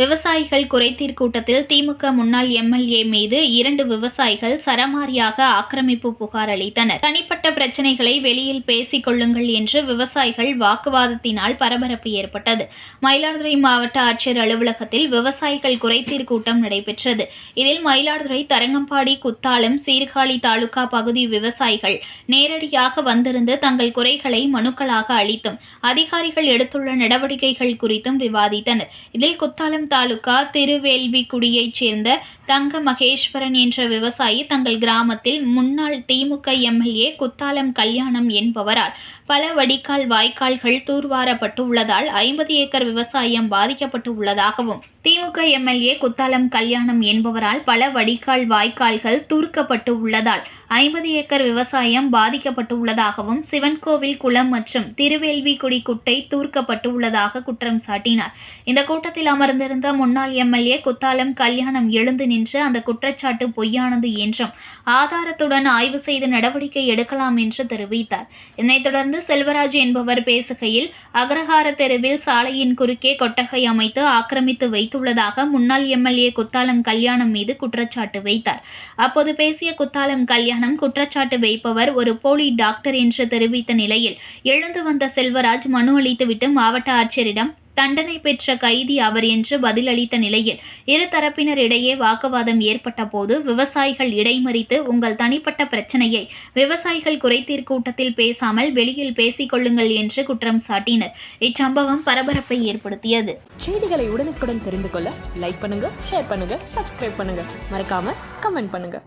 விவசாயிகள் குறைதீர் கூட்டத்தில் திமுக முன்னாள் எம்எல்ஏ மீது இரண்டு விவசாயிகள் சரமாரியாக ஆக்கிரமிப்பு புகார் அளித்தனர். தனிப்பட்ட பிரச்சனைகளை வெளியில் பேசிக் கொள்ளுங்கள் என்று விவசாயிகள் வாக்குவாதத்தினால் பரபரப்பு ஏற்பட்டது. மயிலாடுதுறை மாவட்ட ஆட்சியர் அலுவலகத்தில் விவசாயிகள் குறைதீர் கூட்டம் நடைபெற்றது. இதில் மயிலாடுதுறை தரங்கம்பாடி குத்தாலம் சீர்காழி தாலுகா பகுதி விவசாயிகள் நேரடியாக வந்திருந்து தங்கள் குறைகளை மனுக்களாக அளித்தும் அதிகாரிகள் எடுத்துள்ள நடவடிக்கைகள் குறித்தும் விவாதித்தனர். இதில் குத்தாலம் தாலுகா திருவேல்விக்குடியைச் சேர்ந்த தங்க மகேஸ்வரன் என்ற விவசாயி தங்கள் கிராமத்தில் முன்னாள் திமுக எம்எல்ஏ குத்தாலம் கல்யாணம் என்பவரால் பல வடிகால் வாய்க்கால்கள் தூர்வாரப்பட்டு உள்ளதால் ஐம்பது ஏக்கர் விவசாயம் பாதிக்கப்பட்டு உள்ளதாகவும் திமுக எம்எல்ஏ குத்தாலம் கல்யாணம் என்பவரால் பல வடிகால் வாய்க்கால்கள் தூர்க்கப்பட்டு உள்ளதால் ஐம்பது ஏக்கர் விவசாயம் பாதிக்கப்பட்டு உள்ளதாகவும் சிவன் கோவில் குளம் மற்றும் திருவேல்விக்குடி குட்டை தூர்க்கப்பட்டு உள்ளதாக குற்றம் சாட்டினார். இந்த கூட்டத்தில் அமர்ந்திருந்த முன்னாள் எம்எல்ஏ குத்தாலம் கல்யாணம் எழுந்து நின்று அந்த குற்றச்சாட்டு பொய்யானது என்றும் ஆதாரத்துடன் ஆய்வு செய்து நடவடிக்கை எடுக்கலாம் என்று தெரிவித்தார். இதனைத் தொடர்ந்து செல்வராஜ் என்பவர் பேசுகையில் அக்ரஹார தெருவில் சாலையின் குறுக்கே கொட்டகை அமைத்து ஆக்கிரமித்து வைத்துள்ளதாக முன்னாள் எம்எல்ஏ குத்தாலம் கல்யாணம் மீது குற்றச்சாட்டு வைத்தார். அப்போது பேசிய குத்தாலம் கல்யாணம் குற்றச்சாட்டு வைப்பவர் ஒரு போலி டாக்டர் என்று தெரிவித்த நிலையில் எழுந்து வந்த செல்வராஜ் மனு அளித்துவிட்டு மாவட்ட ஆட்சியரிடம் தண்டனை பெற்ற கைதி அவர் என்று பதிலளித்த நிலையில் இரு தரப்பினர் இடையே வாக்குவாதம் ஏற்பட்ட போது விவசாயிகள் இடைமறித்து உங்கள் தனிப்பட்ட பிரச்சனையை விவசாயிகள் குறைதீர் கூட்டத்தில் பேசாமல் வெளியில் பேசிக் கொள்ளுங்கள் என்று குற்றம் சாட்டினர். இச்சம்பவம் பரபரப்பை ஏற்படுத்தியது. செய்திகளை உடனுக்குடன் தெரிந்து கொள்ள லைக் பண்ணுங்க ஷேர் பண்ணுங்க சப்ஸ்கிரைப் பண்ணுங்க. மறக்காம கமெண்ட் பண்ணுங்க.